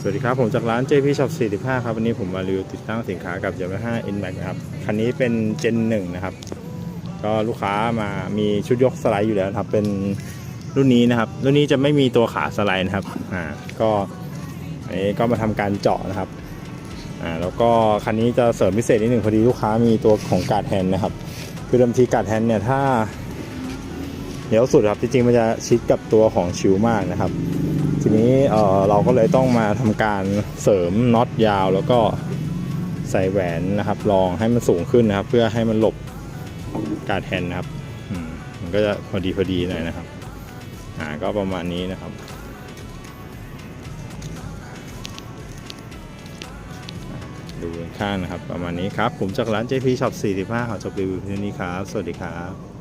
สวัสดีครับ ผมจากร้าน JP Shop 45 ครับ วันนี้ผมมารีวิวติดตั้งสินค้ากับ Yamaha Nmax นะครับ คันนี้เป็น Gen 1 นะครับ ก็ลูกค้ามามีชุดยกสไลด์อยู่แล้วครับ เป็นรุ่นนี้นะครับ รุ่นนี้จะไม่มีตัวขาสไลด์นะครับ อ่า ก็อันนี้ก็มาทำการเจาะนะครับ อ่า แล้วก็คันนี้จะเสริมพิเศษนิดหนึ่งพอดีลูกค้ามีตัวของการ์ดแฮนด์นะครับ คือเดิมทีการ์ดแฮนด์เนี่ยถ้าเดี๋ยวสุดครับ จริงๆมันจะชิดกับตัวของชิวมากนะครับ ทีนี้เเราก็เลยต้องมาทำการเสริมน็อตยาว แล้วก็ใส่แหวนนะครับรองให้มันสูงขึ้นนะครับ เพื่อให้มันหลบการแทนนะครับมันก็จะพอดีพอดีหน่อยนะครับอ่าก็ประมาณนี้นะครับดูข้างนะครับ ประมาณนี้ครับ ผมจากร้าน JP Shop 45ขอจบรีวิวเพียงเท่นี้ครับ สวัสดีครับ